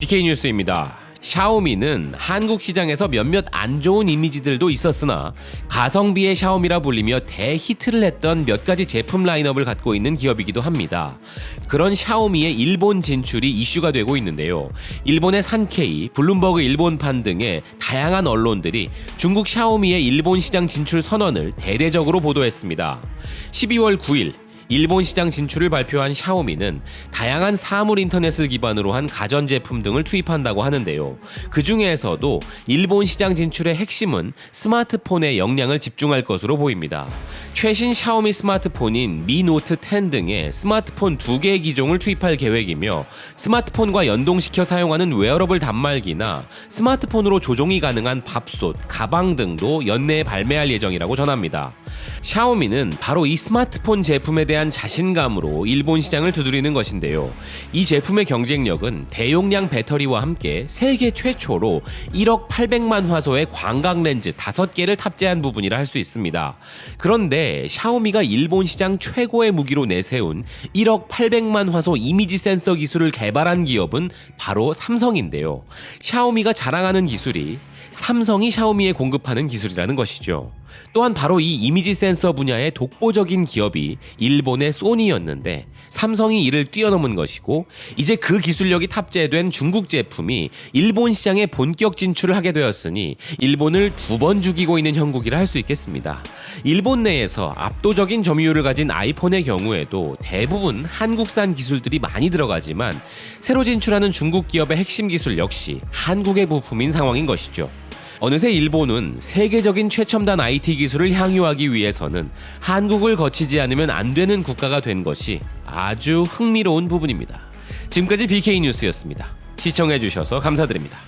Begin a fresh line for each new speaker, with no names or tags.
BK 뉴스입니다. 샤오미는 한국 시장에서 몇몇 안 좋은 이미지들도 있었으나 가성비의 샤오미라 불리며 대히트를 했던 몇 가지 제품 라인업을 갖고 있는 기업이기도 합니다. 그런 샤오미의 일본 진출이 이슈가 되고 있는데요. 일본의 산케이, 블룸버그 일본판 등의 다양한 언론들이 중국 샤오미의 일본 시장 진출 선언을 대대적으로 보도했습니다. 12월 9일 일본 시장 진출을 발표한 샤오미는 다양한 사물 인터넷을 기반으로 한 가전제품 등을 투입한다고 하는데요. 그 중에서도 일본 시장 진출의 핵심은 스마트폰의 역량을 집중할 것으로 보입니다. 최신 샤오미 스마트폰인 미 노트 10 등의 스마트폰 두 개의 기종을 투입할 계획이며 스마트폰과 연동시켜 사용하는 웨어러블 단말기나 스마트폰으로 조종이 가능한 밥솥, 가방 등도 연내에 발매할 예정이라고 전합니다. 샤오미는 바로 이 스마트폰 제품에 대한 자신감으로 일본 시장을 두드리는 것인데요. 이 제품의 경쟁력은 대용량 배터리와 함께 세계 최초로 1억 800만 화소의 광각 렌즈 5개를 탑재한 부분이라 할 수 있습니다. 그런데 샤오미가 일본 시장 최고의 무기로 내세운 1억 800만 화소 이미지 센서 기술을 개발한 기업은 바로 삼성인데요. 샤오미가 자랑하는 기술이 삼성이 샤오미에 공급하는 기술이라는 것이죠. 또한 바로 이 이미지 센서 분야의 독보적인 기업이 일본의 소니였는데 삼성이 이를 뛰어넘은 것이고 이제 그 기술력이 탑재된 중국 제품이 일본 시장에 본격 진출을 하게 되었으니 일본을 두 번 죽이고 있는 형국이라 할 수 있겠습니다. 일본 내에서 압도적인 점유율을 가진 아이폰의 경우에도 대부분 한국산 기술들이 많이 들어가지만 새로 진출하는 중국 기업의 핵심 기술 역시 한국의 부품인 상황인 것이죠. 어느새 일본은 세계적인 최첨단 IT 기술을 향유하기 위해서는 한국을 거치지 않으면 안 되는 국가가 된 것이 아주 흥미로운 부분입니다. 지금까지 BK 뉴스였습니다. 시청해주셔서 감사드립니다.